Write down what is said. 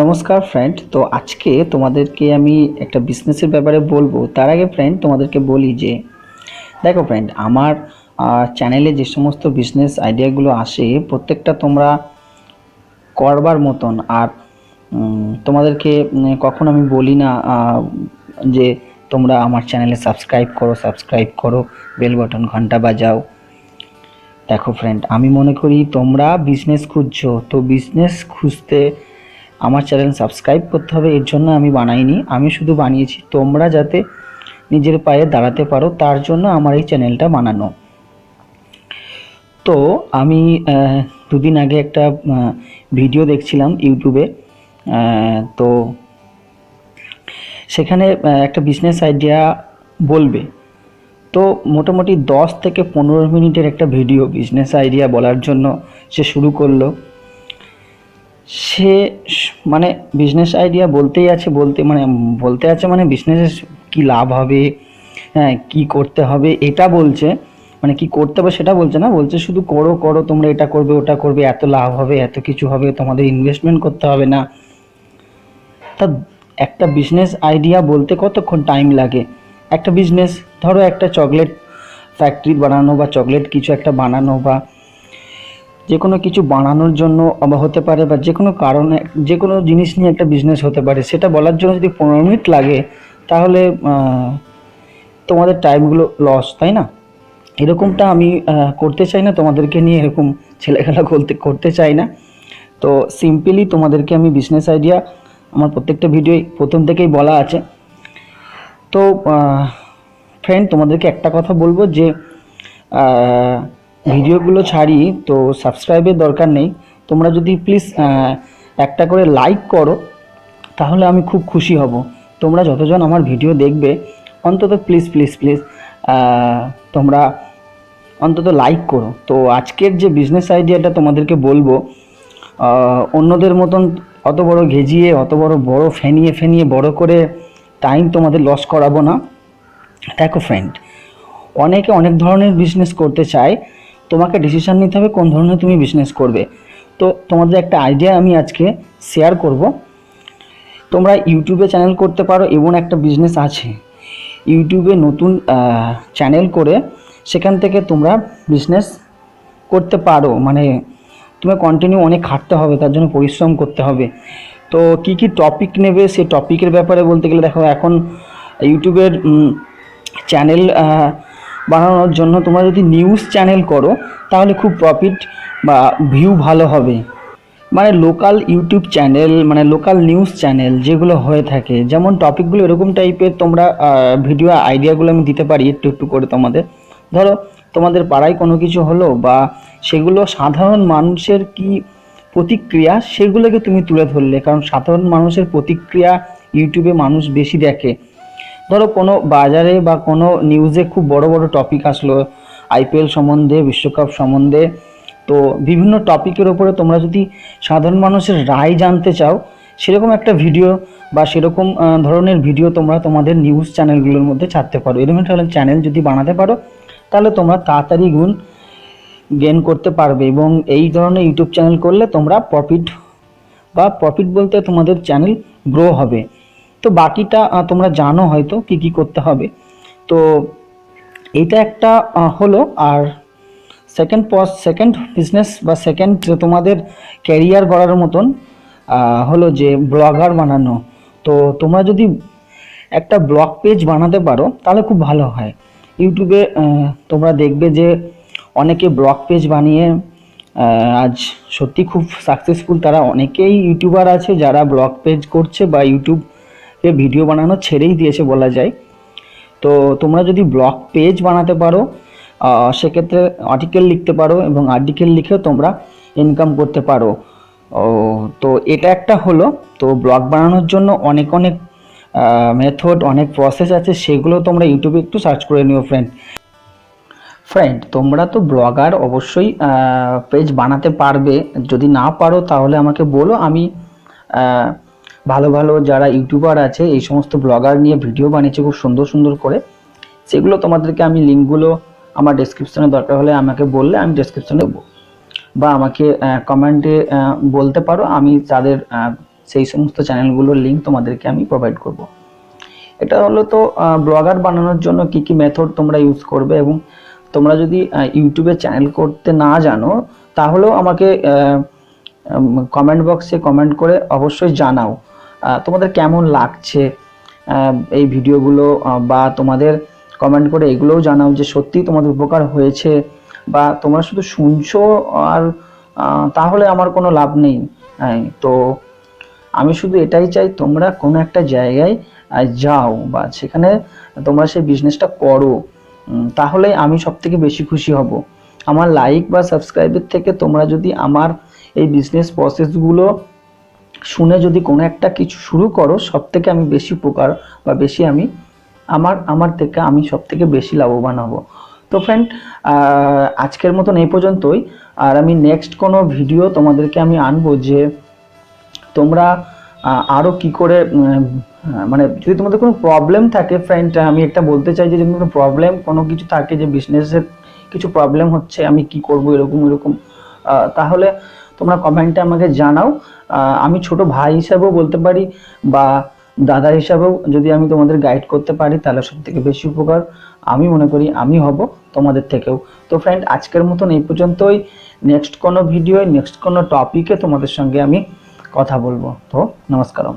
নমস্কার ফ্রেন্ড তো আজকে তোমাদেরকে আমি একটা বিজনেসের ব্যাপারে বলব। তার আগে ফ্রেন্ড তোমাদেরকে বলি যে, দেখো ফ্রেন্ড আমার চ্যানেলে যে সমস্ত বিজনেস আইডিয়াগুলো আসে, প্রত্যেকটা তোমরা করবার মতন। আর তোমাদেরকে কখনো আমি বলি না যে তোমরা আমার চ্যানেলে সাবস্ক্রাইব করো সাবস্ক্রাইব করো বেল বাটন ঘণ্টা বাজাও। দেখো ফ্রেন্ড আমি মনে করি তোমরা বিজনেস খুঁজছো। তো বিজনেস খুঁজতে আমার চ্যানেল সাবস্ক্রাইব করতে হবে, এর জন্য আমি বানাইনি। আমি শুধু বানিয়েছি, তোমরা যাতে নিজের পায়ে দাঁড়াতে পারো, তার জন্য আমার এই চ্যানেলটা বানানো। তো আমি দুদিন আগে একটা ভিডিও দেখছিলাম ইউটিউবে তো সেখানে একটা বিজনেস আইডিয়া বলবে। তো মোটামুটি দশ থেকে পনেরো মিনিটের একটা ভিডিও বিজনেস আইডিয়া বলার জন্য সে শুরু করল। সে মানে বিজনেস আইডিয়া বলতেই আছে, বলতে মানে বলতে আছে মানে বিজনেসে কি লাভ হবে হ্যাঁ কি করতে হবে, এটা বলছে। মানে কি করতে হবে সেটা বলছে না, বলছে শুধু করো করো, তোমরা এটা করবে, ওটা করবে, এত লাভ হবে, এত কিছু হবে, তোমাদের ইনভেস্টমেন্ট করতে হবে না। তা একটা বিজনেস আইডিয়া বলতে কতক্ষণ টাইম লাগে? একটা বিজনেস ধরো একটা চকলেট ফ্যাক্টরি বানানো বা চকলেট কিছু একটা বানানো বা যে কোনো কিছু বানানোর জন্য হতে পারে বা যে কোনো কারণে যে কোনো জিনিস নিয়ে একটা বিজনেস হতে পারে, সেটা বলার জন্য যদি পনেরো মিনিট লাগে, তাহলে তোমাদের টাইমগুলো লস তাই না? এরকমটা আমি করতে চাই না, তোমাদেরকে নিয়ে এরকম ছেলেখেলা করতে করতে চাই না। তো সিম্পলি তোমাদেরকে আমি বিজনেস আইডিয়া আমার প্রত্যেকটা ভিডিও প্রথম থেকেই বলা আছে। তো ফ্রেন্ড তোমাদেরকে একটা কথা বলব যে ভিডিওগুলো ছাড়ি, তো সাবস্ক্রাইবের দরকার নেই। তোমরা যদি প্লিজ একটা করে লাইক করো, তাহলে আমি খুব খুশি হব। তোমরা যতজন আমার ভিডিও দেখবে, অন্তত প্লিজ প্লিজ প্লিজ তোমরা অন্তত লাইক করো। তো আজকের যে বিজনেস আইডিয়াটা তোমাদেরকে বলব অন্যদের মতন অত বড় ঘেজিয়ে অত বড় বড় ফেনিয়ে ফেনিয়ে বড় করে টাইম তোমাদের লস করাবো না। দেখো ফ্রেন্ড অনেকে অনেক ধরনের বিজনেস করতে চায় তোমাকে ডিসিশান নিতে হবে কোন ধরনের তুমি বিজনেস করবে। তো তোমাদের একটা আইডিয়া আমি আজকে শেয়ার করব। তোমরা ইউটিউবে চ্যানেল করতে পারো এবং একটা বিজনেস আছে। ইউটিউবে নতুন চ্যানেল করে সেখান থেকে তোমরা বিজনেস করতে পারো। মানে তোমার কন্টিনিউ অনেক খাটতে হবে, তার জন্য পরিশ্রম করতে হবে। তো কি কি টপিক নেবে সেই টপিকের ব্যাপারে বলতে গেলে দেখো, এখন ইউটিউবের চ্যানেল বানানোর জন্য তোমরা যদি নিউজ চ্যানেল করো, তাহলে খুব প্রফিট বা ভিউ ভালো হবে। মানে লোকাল ইউটিউব চ্যানেল মানে লোকাল নিউজ চ্যানেল যেগুলো হয়ে থাকে, যেমন টপিকগুলো এরকম টাইপের তোমরা ভিডিও আইডিয়াগুলো আমি দিতে পারি একটু একটু করে তোমাদের। ধরো, তোমাদের পাড়ায় কোনো কিছু হলো বা সেগুলো সাধারণ মানুষের কি প্রতিক্রিয়া, সেগুলোকে তুমি তুলে ধরলে। কারণ সাধারণ মানুষের প্রতিক্রিয়া ইউটিউবে মানুষ বেশি দেখে। ধরো কোনো বাজারে বা কোনো নিউজে খুব বড় বড় টপিক আসলো আইপিএল সম্বন্ধে, বিশ্বকাপ সম্বন্ধে, তো বিভিন্ন টপিকের ওপরে তোমরা যদি সাধারণ মানুষের রায় জানতে চাও, সেরকম একটা ভিডিও বা সেরকম ধরনের ভিডিও তোমরা তোমাদের নিউজ চ্যানেলগুলোর মধ্যে ছাড়তে পারো। এরকম একটা চ্যানেল যদি বানাতে পারো, তাহলে তোমরা তাড়াতাড়ি গুণ গেন করতে পারবে এবং এই ধরনের ইউটিউব চ্যানেল করলে তোমরা প্রফিট বা প্রফিট বলতে তোমাদের চ্যানেল গ্রো হবে। তো বাকিটা তোমরা জানো হয়তো কি কি করতে হবে। তো এইটা একটা হলো, আর সেকেন্ড পস সেকেন্ড বিজনেস বা সেকেন্ড তোমাদের ক্যারিয়ার গড়ার মতন হলো যে ব্লগার বানানো। তো তোমরা যদি একটা ব্লগ পেজ বানাতে পারো, তাহলে খুব ভালো হয়। ইউটিউবে তোমরা দেখবে যে অনেকে ব্লগ পেজ বানিয়ে আজ সত্যি খুব সাকসেসফুল তারা অনেকেই ইউটিউবার আছে যারা ব্লগ পেজ করছে বা ইউটিউবে ভিডিও বানানো ছেড়েই দিয়েছে বলা যায়। তো তোমরা যদি ব্লগ পেজ বানাতে পারো সেক্ষেত্রে আর্টিকেল লিখতে পারো এবং আর্টিকেল লিখেও তোমরা ইনকাম করতে পারো। তো এটা একটা হলো, তো ব্লগ বানানোর জন্য অনেক অনেক মেথড অনেক প্রসেস আছে, সেগুলো তোমরা ইউটিউবে একটু সার্চ করে নিও ফ্রেন্ড ফ্রেন্ড তোমরা তো ব্লগার অবশ্যই পেজ বানাতে পারবে। যদি না পারো তাহলে আমাকে বলো, আমি ভালো ভালো যারা ইউটিউবার আছে, এই সমস্ত ব্লগার নিয়ে ভিডিও বানিয়েছে খুব সুন্দর সুন্দর করে। সেগুলো তোমাদেরকে আমি লিঙ্কগুলো আমার ডেসক্রিপশনে দরকার হলে আমাকে বললে আমি ডেসক্রিপশনে দেবো। বা আমাকে কমেন্টে বলতে পারো, আমি তাদের সেই সমস্ত চ্যানেলগুলোর লিঙ্ক তোমাদেরকে আমি প্রোভাইড করব। এটা হলো তো ব্লগার বানানোর জন্য কি কি মেথড তোমরা ইউজ করবে এবং তোমরা যদি ইউটিউবে চ্যানেল করতে না জানো, তাহলেও আমাকে কমেন্ট বক্সে কমেন্ট করে অবশ্যই জানাও। তোমাদের কেমন লাগছে? এই ভিডিওগুলো বা তোমাদের কমেন্ট করে এগুলোও জানাও যে সত্যি তোমাদের উপকার হয়েছে, বা তোমরা শুধু শুনছো আর তাহলে আমার কোনো লাভ নেই। তো আমি শুধু এটাই চাই, তোমরা কোনো একটা জায়গায় যাও বা সেখানে তোমরা সেই বিজনেসটা করো। তাহলে আমি সব থেকে বেশি খুশি হব। আমার লাইক বা সাবস্ক্রাইবের থেকে তোমরা যদি আমার এই বিজনেস প্রসেসগুলো শুনে যদি কোনো একটা কিছু শুরু করো সব থেকে আমি বেশি উপকার বা বেশি আমি আমার আমার থেকে আমি সব থেকে বেশি লাভবান হব। তো ফ্রেন্ড আজকের মতন এই পর্যন্তই। আর আমি নেক্সট কোনো ভিডিও তোমাদেরকে আমি আনব যে তোমরা আহ, আরও কি করে মানে যদি তোমাদের কোনো প্রবলেম থাকে ফ্রেন্ড আমি একটা বলতে চাই যে যদি কোনো প্রবলেম কোনো কিছু থাকে যে বিজনেসের কিছু প্রবলেম হচ্ছে আমি কি করব এরকম এরকম তাহলে তোমরা কমেন্টে আমাকে জানাও। আমি ছোট ভাই হিসাবেও বলতে পারি বা দাদা হিসাবেও যদি আমি তোমাদের গাইড করতে পারি তাহলে সব থেকে বেশি উপকার আমি মনে করি আমি হব তোমাদের থেকেও। তো ফ্রেন্ড আজকের মতন এই পর্যন্তই। নেক্সট কোনো ভিডিও নেক্সট কোনো টপিকে তোমাদের সঙ্গে আমি কথা বলব। তো নমস্কারম।